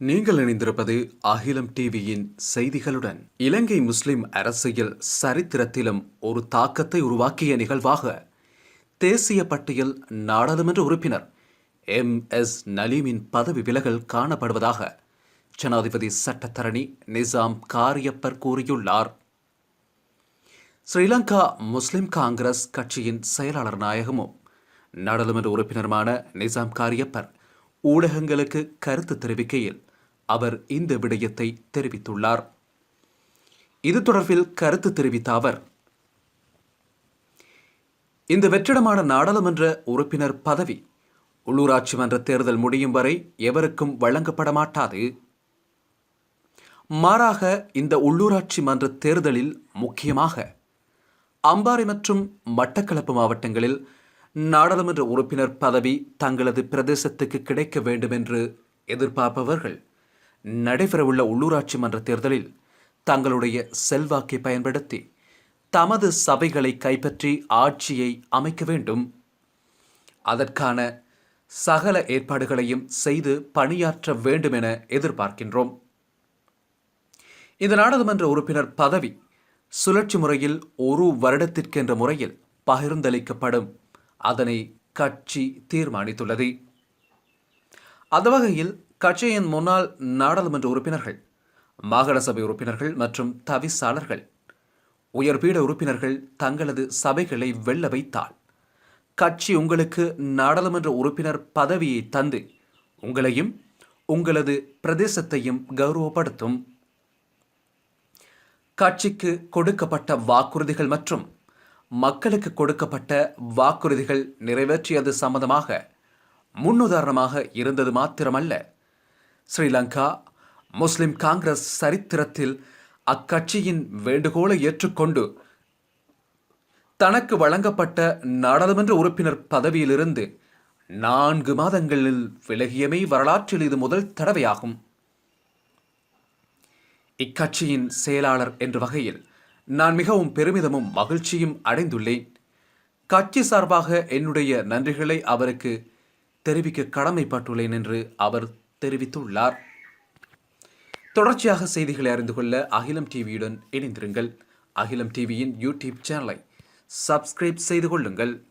நீங்கள் இணைந்திருப்பது அகிலம் டிவியின் செய்திகளுடன். இலங்கை முஸ்லிம் அரசியல் சரித்திரத்திலும் ஒரு தாக்கத்தை உருவாக்கிய நிகழ்வாக தேசிய பட்டியல் நாடாளுமன்ற உறுப்பினர் எம். எஸ். நலீமின் பதவி விலகல் காணப்படுவதாக ஜனாதிபதி சட்டத்தரணி நிசாம் காரியப்பர் கூறியுள்ளார். ஸ்ரீலங்கா முஸ்லிம் காங்கிரஸ் கட்சியின் செயலாளர் நாயகமும் நாடாளுமன்ற உறுப்பினருமான நிசாம் காரியப்பர் ஊடகங்களுக்கு கருத்து தெரிவிக்கையில் அவர் இந்த விடயத்தை தெரிவித்துள்ளார். இது தொடர்பில் கருத்து தெரிவித்த அவர் இந்த வெற்றிடமான நாடாளுமன்ற உறுப்பினர் பதவி உள்ளூராட்சி மன்ற தேர்தல் முடியும் வரை எவருக்கும் வழங்கப்பட மாட்டாது. மாறாக இந்த உள்ளூராட்சி மன்ற தேர்தலில் முக்கியமாக அம்பாறை மற்றும் மட்டக்களப்பு மாவட்டங்களில் நாடாளுமன்ற உறுப்பினர் பதவி தங்களது பிரதேசத்துக்கு கிடைக்க வேண்டும் என்று எதிர்பார்ப்பவர்கள் நடைபெறவுள்ள உள்ளூராட்சி மன்ற தேர்தலில் தங்களுடைய செல்வாக்கை பயன்படுத்தி தமது சபைகளை கைப்பற்றி ஆட்சியை அமைக்க வேண்டும். அதற்கான சகல ஏற்பாடுகளையும் செய்து பணியாற்ற வேண்டும் என எதிர்பார்க்கின்றோம். இந்த நாடாளுமன்ற உறுப்பினர் பதவி சுழற்சி முறையில் ஒரு வருடத்திற்கென்ற முறையில் பகிர்ந்தளிக்கப்படும். அதனை கட்சி தீர்மானித்துள்ளது. அந்த வகையில் கட்சியின் முன்னாள் நாடாளுமன்ற உறுப்பினர்கள் மாகாண சபை உறுப்பினர்கள் மற்றும் தவிசாளர்கள் உயர்பீட உறுப்பினர்கள் தங்களது சபைகளை வெல்ல வைத்தால் கட்சி உங்களுக்கு நாடாளுமன்ற உறுப்பினர் பதவியை தந்து உங்களையும் உங்களது பிரதேசத்தையும் கௌரவப்படுத்தும். கட்சிக்கு கொடுக்கப்பட்ட வாக்குறுதிகள் மற்றும் மக்களுக்கு கொடுக்கப்பட்ட வாக்குறுதிகள் நிறைவேற்றியது சம்பந்தமாக முன்னுதாரணமாக இருந்தது மாத்திரமல்ல. ஸ்ரீலங்கா முஸ்லிம் காங்கிரஸ் சரித்திரத்தில் அக்கட்சியின் வேண்டுகோளை ஏற்றுக்கொண்டு தனக்கு வழங்கப்பட்ட நாடாளுமன்ற உறுப்பினர் பதவியிலிருந்து நான்கு மாதங்களில் விலகியமை வரலாற்றில் இது முதல் தடவையாகும். இக்கட்சியின் செயலாளர் என்ற வகையில் நான் மிகவும் பெருமிதமும் மகிழ்ச்சியும் அடைந்துள்ளேன். கட்சி சார்பாக என்னுடைய நன்றிகளை அவருக்கு தெரிவிக்க கடமைப்பட்டுள்ளேன் என்று அவர் தெரிவித்துள்ளார். தொடர்ச்சியாக செய்திகளை அறிந்து கொள்ள அகிலம் டிவியுடன் இணைந்திருங்கள். அகிலம் டிவியின் யூடியூப் சேனலை சப்ஸ்கிரைப் செய்து கொள்ளுங்கள்.